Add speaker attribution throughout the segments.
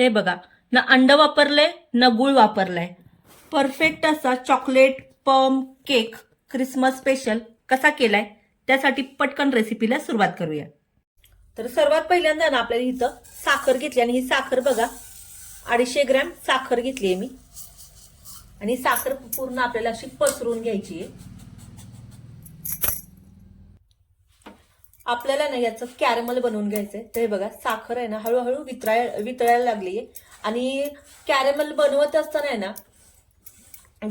Speaker 1: ते बघा. ना अंड वापरलंय ना गुळ वापरलाय. परफेक्ट असा chocolate plum cake Christmas special कसा केलाय? त्यासाठी पटकन रेसिपीला सुरुवात करूया. तर सर्वात पहिल्यांदा ना आपल्याला इथं साखर घेतली आणि ही साखर बघा. अडीचशे ग्रॅम साखर घेतली आहे मी. आणि साखर पूर्ण आपल्याला अशी पसरून घ्यायची आहे आपल्याला ना याचं कॅरमल बनवून घ्यायचंय. ते बघा साखर आहे ना हळूहळू वितळाय वितळायला लागली आहे आणि कॅरमल बनवत असताना आहे ना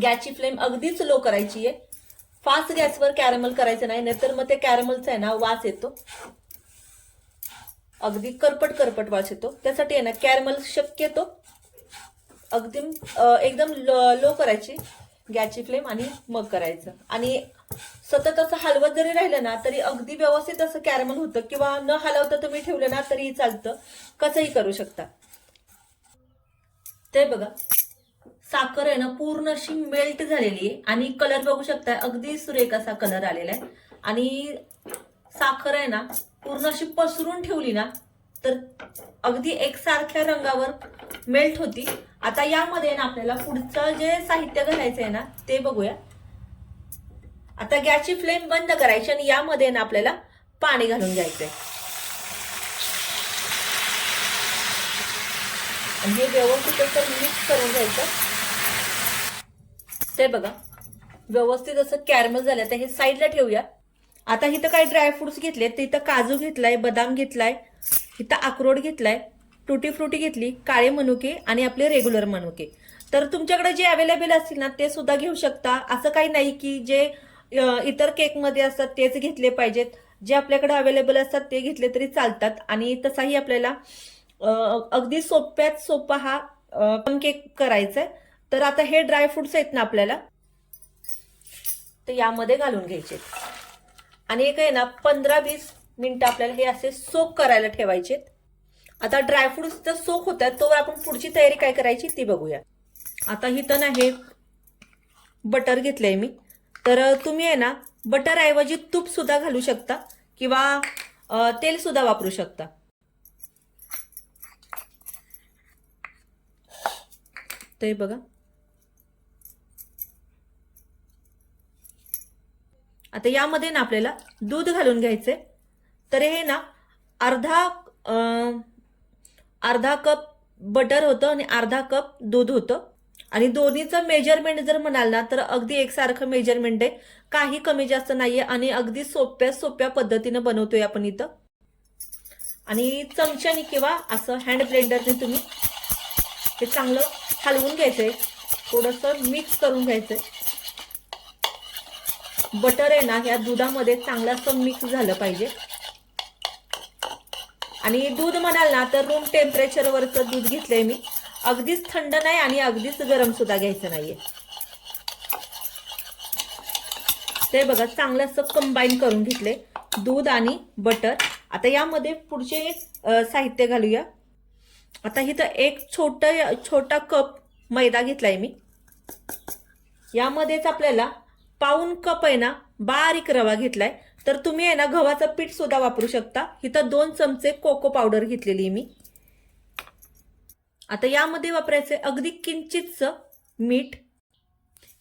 Speaker 1: गॅसची फ्लेम अगदीच लो करायची आहे फास्ट गॅसवर कॅरमल करायचं नाही नाहीतर मग ते कॅरमलचा आहे ना वास येतो. अगदी करपट करपट वास येतो. त्यासाठी आहे ना कॅरमल शक्यतो अगदी एकदम लो करायची गॅसची फ्लेम आणि मग करायचं. आणि सतत असं हलवत जरी राहिलं ना तरी अगदी व्यवस्थित असं कॅरमल होतं किंवा न हलवता तुम्ही ठेवलं ना तरीही चालतं. कसंही करू शकता. ते बघा. साखर आहे ना पूर्ण अशी मेल्ट झालेली आहे. आणि कलर बघू शकता अगदी सुरेख असा कलर आलेला आहे. आणि साखर आहे ना पूर्ण अशी पसरून ठेवली ना तर अगदी एकसारख्या रंगावर मेल्ट होती. आता यामध्ये ना आपल्याला पुढचं जे साहित्य घालायचं आहे ना ते बघूया. आता गॅसची फ्लेम बंद करायची आणि यामध्ये ना आपल्याला पाणी घालून घ्यायचंय. आणि हे व्यवस्थित असं मिक्स करून घ्यायचं. ते बघा. व्यवस्थित असं कॅरमल झालं तर हे साईडला ठेवूया. आता इथं काही ड्रायफ्रुट्स घेतले तर इथं काजू घेतलाय बदाम घेतलाय इथं अक्रोड घेतलाय टुटी फ्रुटी घेतली काळे मनुके आणि आपले रेग्युलर मनुके. तर तुमच्याकडे जे अवेलेबल असतील ना ते सुद्धा घेऊ शकता. असं काही नाही की जे इतर केकमध्ये असतात तेच घेतले पाहिजेत. जे आपल्याकडे अवेलेबल असतात ते घेतले तरी चालतात. आणि तसाही आपल्याला अगदी सोप्यात सोपा हा पण केक करायचा आहे तर आता हे ड्रायफ्रुट्स आहेत ना आपल्याला ते यामध्ये घालून घ्यायचे. आणि एक आहे ना पंधरा वीस मिनटं आपल्याला हे असे सोक करायला ठेवायचे आता ड्रायफ्रुट्स तर सोक होतात तोवर आपण पुढची तयारी काय करायची ती बघूया. आता तर ना हे बटर घेतलंय मी. तर तुम्ही आहे ना बटर ऐवजी तूप सुद्धा घालू शकता किंवा तेल सुद्धा वापरू शकता. ते बघा. आता यामध्ये ना आपल्याला दूध घालून घ्यायचंय. तर हे ना अर्धा अर्धा कप बटर होतं आणि अर्धा कप दूध होतं. आणि दोन्हीचं मेजरमेंट जर म्हणाल ना तर अगदी एकसारखं मेजरमेंट आहे. काही कमी जास्त नाहीये आणि अगदी सोप्या सोप्या पद्धतीनं बनवतोय आपण इथं. आणि चमच्याने किंवा असं हँड ब्लेंडरने तुम्ही हे चांगलं हलवून घ्यायचंय. थोडंसं मिक्स करून घ्यायचंय. बटर आहे ना ह्या दुधामध्ये चांगलं असं मिक्स झालं पाहिजे. आणि दूध म्हणाल ना तर रूम टेम्परेचरवरचं दूध घेतलंय मी. अगदीच थंड नाही आणि अगदीच गरम सुद्धा घ्यायचं नाहीये. ते बघा चांगलं असं कंबाईन करून घेतले. दूध आणि बटर आता यामध्ये पुढचे साहित्य घालूया. आता इथं एक छोट छोटा कप मैदा घेतलाय मी. यामध्येच आपल्याला पाऊन कप आहे ना बारीक रवा घेतलाय. तर तुम्ही आहे ना गव्हाचं पीठ सुद्धा वापरू शकता. इथं दोन चमचे कोको पावडर घेतलेली आहे मी. आता यामध्ये वापरायचे अगदी किंचितच मीठ.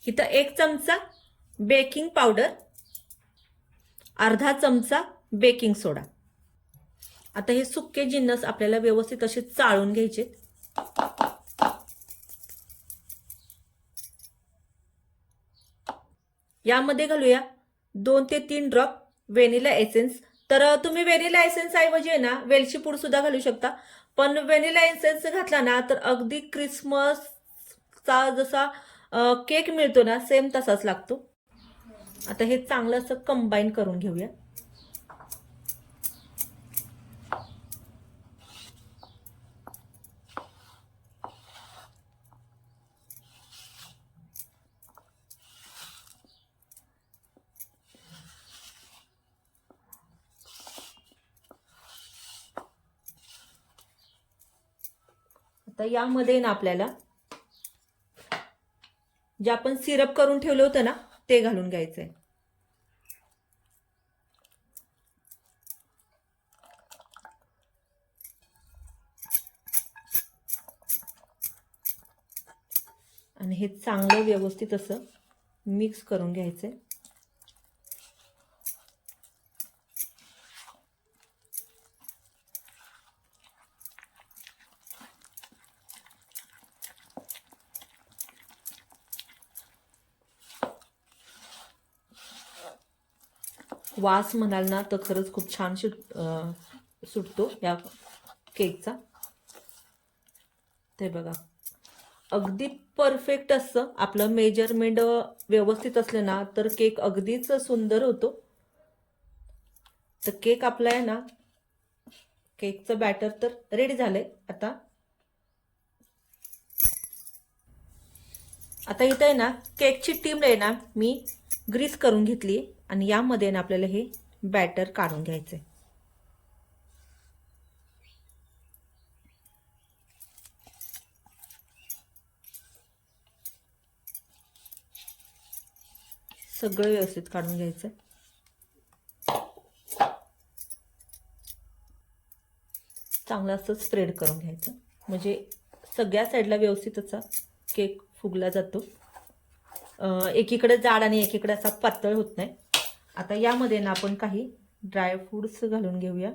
Speaker 1: इथं एक चमचा बेकिंग पावडर. अर्धा चमचा बेकिंग सोडा. आता हे सुके जिन्नस आपल्याला व्यवस्थित असे चाळून घ्यायचे. यामध्ये घालूया दोन ते तीन ड्रॉप व्हेनिला एसेन्स. तर तुम्ही व्हेनिला एसेन्स ऐवजी आहे ना वेलची पूड सुद्धा घालू शकता. पण व्हेनिला एसेन्स घातला ना तर अगदी क्रिसमसचा जसा केक मिळतो ना सेम तसाच लागतो. आता हे चांगलं असं कंबाईन करून घेऊया. तर यामध्ये ना आपल्याला जे आपण सिरप करून ठेवलं होतं ना ते घालून घ्यायचं आहे आणि हे चांगलं व्यवस्थित असं मिक्स करून घ्यायचं आहे वास म्हणाल ना तर खरंच खूप छान सुट सुटतो या केकचा. ते बघा. अगदी परफेक्ट असं आपलं मेजरमेंट व्यवस्थित असलं ना तर केक अगदीच सुंदर होतो. तर केक आपला आहे ना केकचं बॅटर तर रेडी झालंय आता. आता इथं आहे ना केकची टीम आहे ना मी ग्रीस करून घेतली आणि यामध्ये ना आपल्याला हे बॅटर काढून घ्यायचं. आहे सगळं व्यवस्थित काढून घ्यायचं. चांगलं असं स्प्रेड करून घ्यायचं. म्हणजे सगळ्या साईडला व्यवस्थित असा केक फुगला जातो. एकीकडे जाड आणि एकीकडे असा पातळ होत नाही. आता यामध्ये ना आपण काही ड्रायफ्रूट्स घालून घेऊया.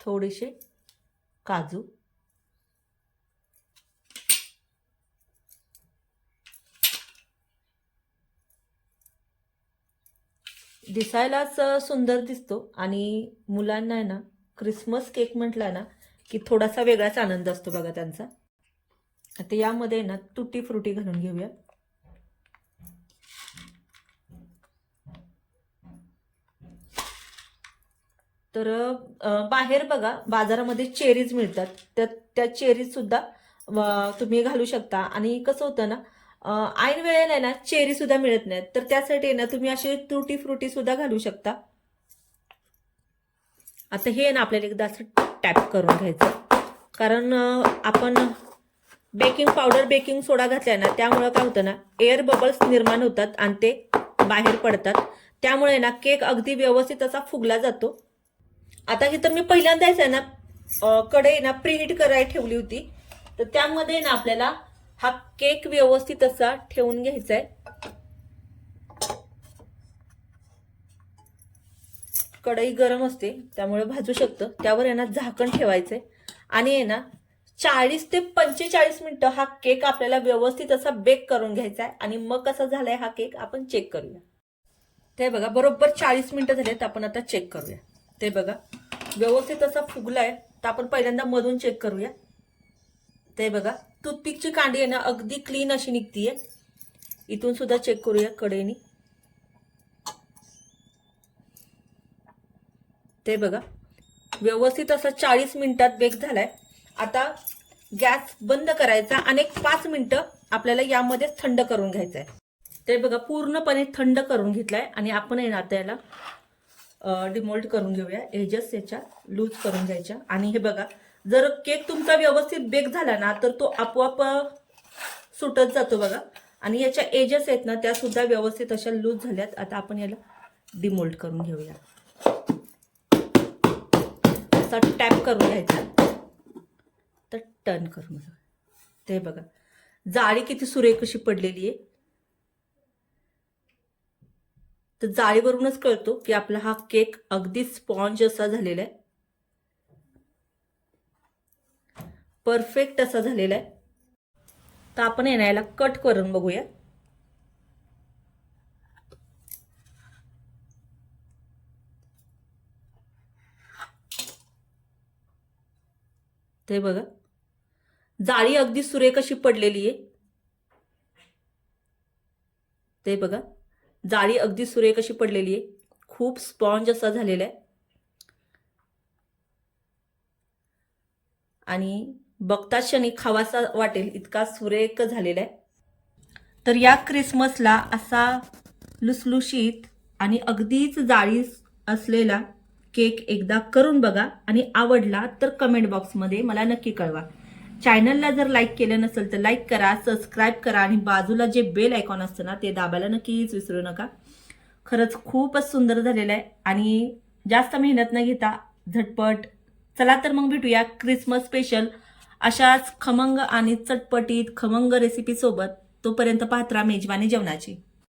Speaker 1: थोडेसे काजू. दिसायलाच सुंदर दिसतो आणि मुलांना आहे ना क्रिसमस केक म्हटला ना की थोडासा वेगळाच आनंद असतो बघा त्यांचा. आता यामध्ये ना तुटी फ्रुटी घालून घेऊया. तर बाहेर बघा बाजारामध्ये चेरीज मिळतात. त्या त्या चेरीज सुद्धा तुम्ही घालू शकता. आणि कसं होतं ना ऐन वेळेला आहे ना चेरी सुद्धा मिळत नाहीत. तर त्यासाठी आहे ना तुम्ही अशी तुटी फ्रुटी सुद्धा घालू शकता. आता हे ना आपल्याला एकदा असं टॅप करून घ्यायचं. कारण आपण बेकिंग पावडर बेकिंग सोडा घातल्या ना त्यामुळं काय होतं ना एअर बबल्स निर्माण होतात आणि ते बाहेर पडतात. त्यामुळे ना केक अगदी व्यवस्थित असा फुगला जातो. आता हे तर मी पहिल्यांदाच आहे ना कडे ना प्रीहीट करायला ठेवली होती. तर त्यामध्ये ना आपल्याला हा केक व्यवस्थित असा ठेवून घ्यायचा आहे कढई गरम असते त्यामुळे भाजू शकतं. त्यावर यांना ना झाकण ठेवायचंय. आणि आहे ना चाळीस ते पंचेचाळीस मिनिटं हा केक आपल्याला व्यवस्थित असा बेक करून घ्यायचा आहे आणि मग कसा झालाय हा केक आपण चेक करूया. ते बघा बरोबर चाळीस मिनिटं झालेत आपण आता चेक करूया. ते बघा व्यवस्थित असा फुगलाय तर आपण पहिल्यांदा मधून चेक करूया. ते बघा टूथपिकची कांडी आहे ना अगदी क्लीन अशी निघतीये. इथून सुद्धा चेक करूया कडेनी ते बघा. व्यवस्थित असा चाळीस मिनिटात बेक झालाय. आता गॅस बंद करायचा आणि एक पाच मिनिटं आपल्याला यामध्ये थंड करून घ्यायचं आहे ते बघा पूर्णपणे थंड करून घेतलाय आणि आपण आहे ना आता याला डिमोल्ड करून घेऊया. एजस याच्या लूज करून घ्यायच्या. आणि हे बघा जर केक तुमचा व्यवस्थित बेक झाला ना तर तो आपोआप सुटत जातो बघा. आणि याच्या एजेस आहेत ना त्या सुद्धा व्यवस्थित अशा लूज झाल्यात. आता आपण याला डिमोल्ड करून घेऊया. असा टॅप करून घ्यायचा. तर टर्न करून ते बघा. जाळी किती सुरेख कशी पडलेली आहे. तर जाळीवरूनच कळतो की आपला हा केक अगदी स्पॉन्ज असा झालेला आहे. परफेक्ट असा झालेला आहे. तर आपण येण्याला कट करून बघूया. ते बघा. जाळी अगदी सुरेख अशी पडलेली आहे. ते बघा. जाळी अगदी सुरेख अशी पडलेली आहे. खूप स्पॉन्ज असा झालेला आहे. आणि बघता क्षणी खावासा वाटेल इतका सुरेख झालेला आहे. तर या क्रिसमसला असा लुसलुशीत आणि अगदीच जाळी असलेला केक एकदा करून बघा. आणि आवडला तर कमेंट बॉक्समध्ये मला नक्की कळवा. चॅनलला जर लाईक केलं नसेल तर लाईक करा सबस्क्राईब करा आणि बाजूला जे बेल आयकॉन असतं ना ते दाबायला नक्कीच विसरू नका. खरंच खूपच सुंदर झालेलं आहे. आणि जास्त मेहनत न घेता झटपट. चला तर मग भेटूया क्रिसमस स्पेशल अशाच खमंग आणि चटपटीत खमंग रेसिपीसोबत तोपर्यंत पात्रा मेजवानी जेवणाची.